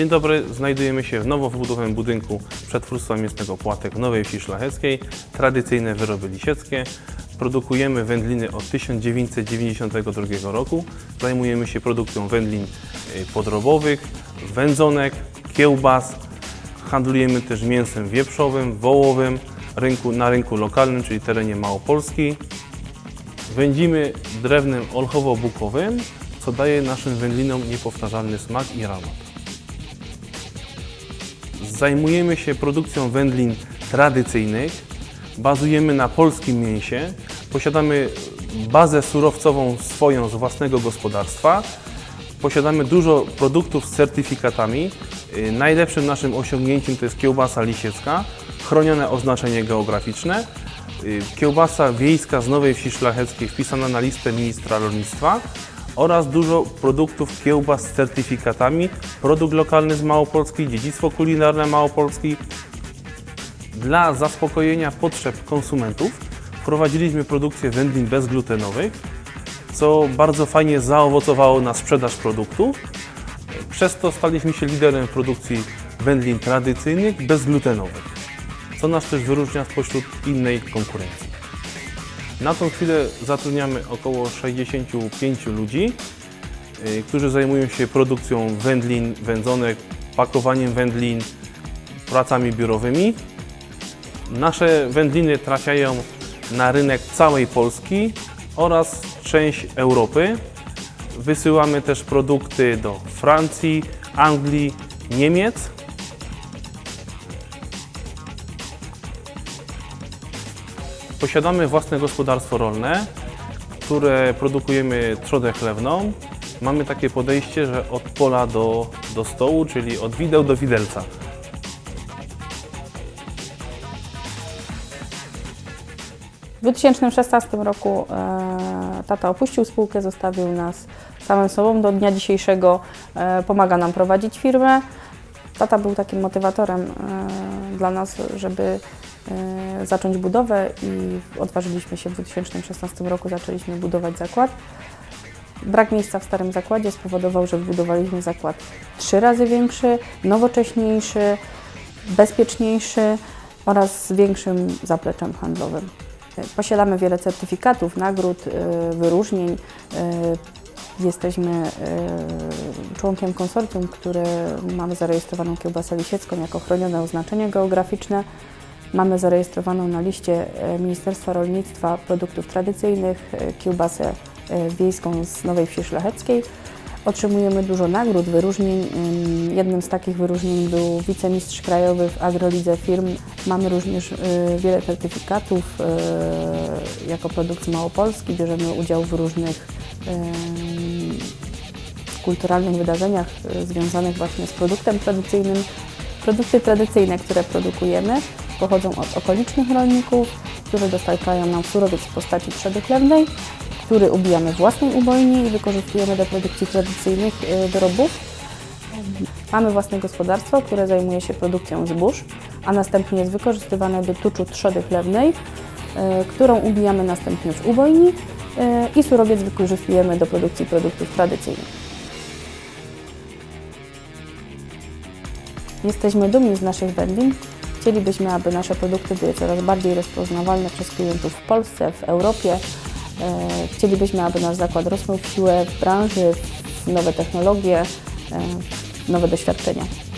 Dzień dobry, znajdujemy się w nowo wybudowanym budynku Przetwórstwa Mięsnego Płatek Nowej Wsi Szlacheckiej. Tradycyjne wyroby lisieckie. Produkujemy wędliny od 1992 roku. Zajmujemy się produkcją wędlin y, podrobowych, wędzonek, kiełbas. Handlujemy też mięsem wieprzowym, wołowym rynku, na rynku lokalnym, czyli terenie Małopolski. Wędzimy drewnem olchowo-bukowym, co daje naszym wędlinom niepowtarzalny smak i aromat. Zajmujemy się produkcją wędlin tradycyjnych, bazujemy na polskim mięsie, posiadamy bazę surowcową swoją z własnego gospodarstwa, posiadamy dużo produktów z certyfikatami. Yy, Najlepszym naszym osiągnięciem to jest kiełbasa lisiecka, chronione oznaczenie geograficzne, yy, kiełbasa wiejska z Nowej Wsi Szlacheckiej wpisana na listę ministra rolnictwa oraz dużo produktów kiełbas z certyfikatami, produkt lokalny z Małopolski, dziedzictwo kulinarne Małopolski. Dla zaspokojenia potrzeb konsumentów wprowadziliśmy produkcję wędlin bezglutenowych, co bardzo fajnie zaowocowało na sprzedaż produktów. Przez to staliśmy się liderem produkcji wędlin tradycyjnych bezglutenowych, co nas też wyróżnia spośród innej konkurencji. Na tą chwilę zatrudniamy około 65 ludzi, y, którzy zajmują się produkcją wędlin, wędzonek, pakowaniem wędlin, pracami biurowymi. Nasze wędliny trafiają na rynek całej Polski oraz część Europy. Wysyłamy też produkty do Francji, Anglii, Niemiec. Posiadamy własne gospodarstwo rolne, które produkujemy trzodę chlewną. Mamy takie podejście, że od pola do, do stołu, czyli od wideł do widelca. W 2016 roku e, tata opuścił spółkę, zostawił nas samym sobą. Do dnia dzisiejszego e, pomaga nam prowadzić firmę. Tata był takim motywatorem e, dla nas, żeby zacząć budowę i odważyliśmy się w 2016 roku, zaczęliśmy budować zakład. Brak miejsca w starym zakładzie spowodował, że wybudowaliśmy zakład trzy razy większy, nowocześniejszy, bezpieczniejszy oraz z większym zapleczem handlowym. Posiadamy wiele certyfikatów, nagród, y, wyróżnień. Jesteśmy członkiem konsorcjum, które mamy zarejestrowaną kiełbasę lisiecką jako chronione oznaczenie geograficzne. Mamy zarejestrowaną na liście y, Ministerstwa Rolnictwa produktów tradycyjnych y, kiełbasę y, wiejską z Nowej Wsi Szlacheckiej. Otrzymujemy dużo nagród, wyróżnień. Ym, Jednym z takich wyróżnień był wicemistrz krajowy w agrolidze firm. Mamy również wiele certyfikatów jako produkt Małopolski. Bierzemy udział w różnych kulturalnych wydarzeniach związanych właśnie z produktem tradycyjnym. Produkty tradycyjne, które produkujemy, pochodzą od okolicznych rolników, którzy dostarczają nam surowiec w postaci trzody chlewnej, który ubijamy w własnej ubojni i wykorzystujemy do produkcji tradycyjnych y, wyrobów. Mamy własne gospodarstwo, które zajmuje się produkcją zbóż, a następnie jest wykorzystywane do tuczu trzody chlewnej, y, którą ubijamy następnie w ubojni y, i surowiec wykorzystujemy do produkcji produktów tradycyjnych. Jesteśmy dumni z naszych wędlin. Chcielibyśmy, aby nasze produkty były coraz bardziej rozpoznawalne przez klientów w Polsce, w Europie. E, Chcielibyśmy, aby nasz zakład rosnął w siłę w branży, w nowe technologie, e, w nowe doświadczenia.